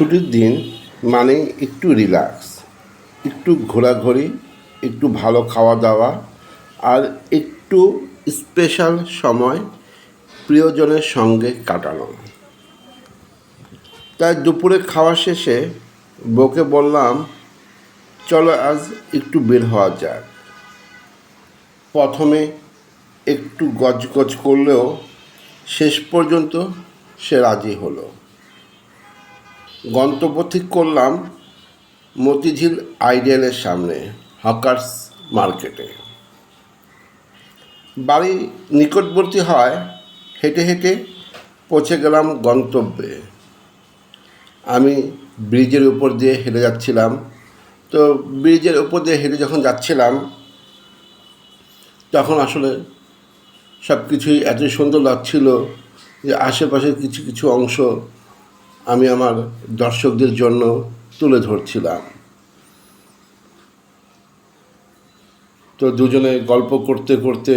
ছুটির দিন মানে একটু রিল্যাক্স একটু ঘোরাঘুরি, একটু ভালো খাওয়া দাওয়া আর একটু স্পেশাল সময় প্রিয়জনের সঙ্গে কাটানো। তাই দুপুরে খাওয়া শেষে বউকে বললাম, চলো আজ একটু বের হওয়া যাক। প্রথমে একটু গজগজ করলেও শেষ পর্যন্ত সে রাজি হলো। গন্তব্য ঠিক করলাম মতিঝিল আইডিয়ালের সামনে, হকার্স মার্কেটে। বাড়ি নিকটবর্তী হয়, হেঁটে হেঁটে পৌঁছে গেলাম গন্তব্যে। আমি ব্রিজের উপর দিয়ে হেঁটে যাচ্ছিলাম। তো ব্রিজের উপর দিয়ে হেঁটে যখন যাচ্ছিলাম, তখন আসলে সব কিছুই এত সুন্দর লাগছিল যে আশেপাশের কিছু কিছু অংশ আমি আমার দর্শকদের জন্য তুলে ধরছিলাম। তো দুজনে গল্প করতে করতে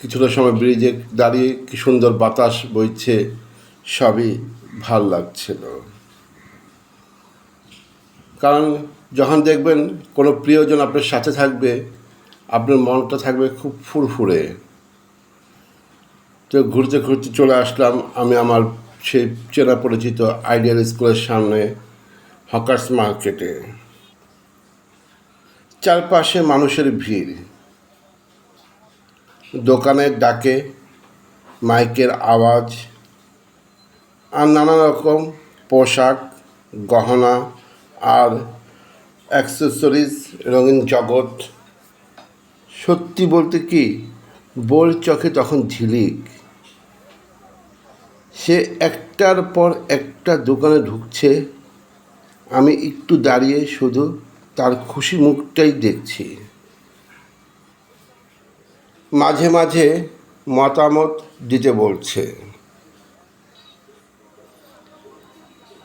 কিছুটা সময় ব্রিজে দাঁড়িয়ে কি সুন্দর বাতাস বইছে সবই ভালো লাগছিল। কারণ যখন দেখবেন কোনো প্রিয়জন আপনার সাথে থাকবে, আপনার মনটা থাকবে খুব ফুরফুরে। তো ঘুরতে ঘুরতে চলে আসলাম আমি আমার সেই চেনা পরিচিত আইডিয়াল স্কুলের সামনে হকার্স মার্কেটে। চারপাশে মানুষের ভিড়। দোকানের ডাকে মাইকের আওয়াজ আর নানা রকম পোশাক, গহনা আর অ্যাক্সেসরিজ, রঙিন জগৎ। সত্যি বলতে কি বোর চোখে তখন ঝিলিক। সে একটার পর একটা দোকানে ঢুকছে। আমি একটু দাঁড়িয়ে শুধু তার খুশি মুখটাই দেখছি। মাঝে মাঝে মতামত দিতে বলছে।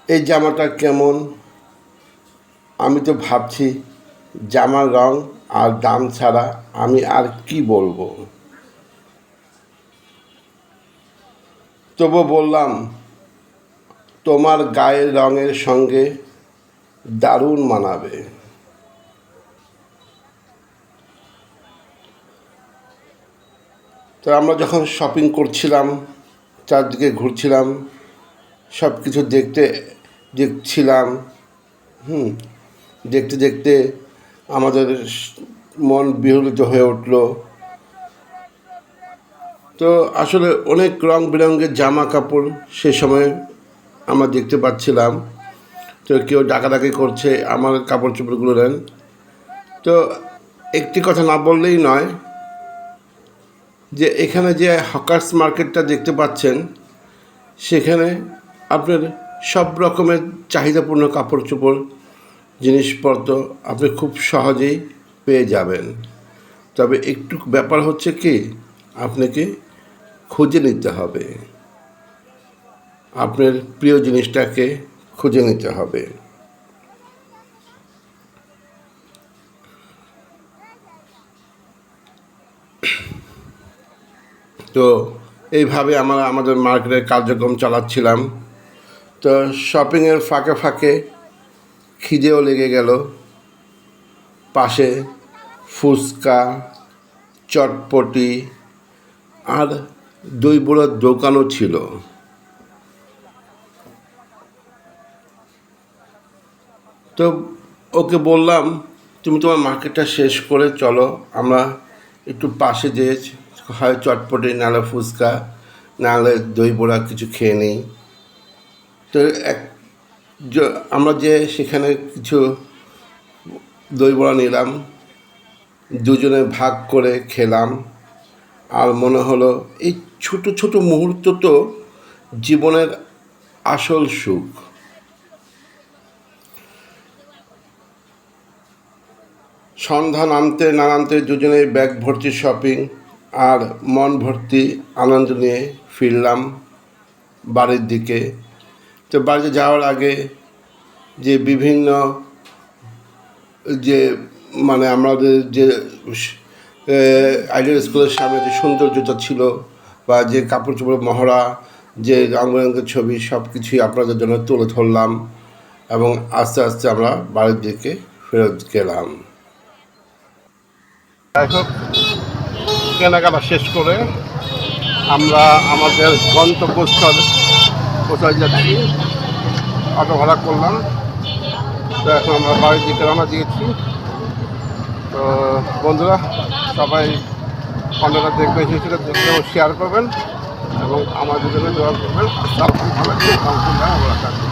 এই জামাটা কেমন? আমি তো ভাবছি জামার রং আর দাম ছাড়া আমি আর কি বলব? তবু বললাম, তোমার গায়ের রঙের সঙ্গে দারুণ মানাবে। তো আমরা যখন শপিং করছিলাম, চারদিকে ঘুরছিলাম সব কিছু দেখতে দেখছিলাম, হুম, দেখতে দেখতে আমাদের মন বিহলিত হয়ে উঠল। তো আসলে অনেক রং বেরঙের জামা কাপড় সে সময় আমরা দেখতে পাচ্ছিলাম। তো কেউ ডাকাডাকি করছে, আমার কাপড় চোপড়গুলো নেন। তো একটি কথা না বললেই নয় যে, এখানে যে হকার্স মার্কেটটা দেখতে পাচ্ছেন, সেখানে আপনার সব রকমের চাহিদাপূর্ণ কাপড় চোপড় জিনিসপত্র আপনি খুব সহজেই পেয়ে যাবেন। তবে একটু ব্যাপার হচ্ছে কি আপনাকে খুঁজে নিতে হবে। আপনার প্রিয় জিনিসটাকে খুঁজে নিতে হবে। তো এইভাবে আমরা আমাদের মার্কেটের কার্যক্রম চালাচ্ছিলাম। তো শপিংয়ের ফাঁকে ফাঁকে খিদেও লেগে গেল। পাশে ফুচকা, চটপটি আর দই বড়ার দোকানও ছিল। তো ওকে বললাম, তুমি তোমার মার্কেটটা শেষ করে চলো, আমরা একটু পাশে যেয়ে হয় চটপটি নাহলে ফুচকা নাহলে দই বড়া কিছু খেয়ে নিই। তো এক আমরা যে সেখানে কিছু দই বড়া নিলাম, দুজনে ভাগ করে খেলাম। আর মনে হলো এই ছোট ছোট মুহূর্ত তো জীবনের আসল সুখ। সন্ধ্যা নামতে না নামতে দুজনেই ব্যাগ ভর্তি শপিং আর মন ভর্তি আনন্দ নিয়ে ফিরলাম বাড়ির দিকে। তো বাড়িতে যাওয়ার আগে যে বিভিন্ন যে মানে আমাদের যে আইডিয়াল স্কুলের সামনে যে সৌন্দর্যতা ছিল বা যে কাপড় চোপড়, মহড়া, যে রঙ বেরঙের ছবি, সব কিছুই আপনাদের জন্য তুলে ধরলাম এবং আস্তে আস্তে আমরা বাড়ির দিকে ফেরত গেলাম। কেনাকাটা শেষ করে আমরা আমাদের গন্তব্যস্থল কোথায় যাচ্ছি, অটো ভাড়া করলাম। তো এখন আমরা বাড়ির দিকে রওনা দিয়েছি। তো বন্ধুরা, সবাই কন্টেন্টটা দেখবেন সেটা দেখবেন শেয়ার করবেন এবং আমাদের জন্য দোয়া করবেন। সব ভালো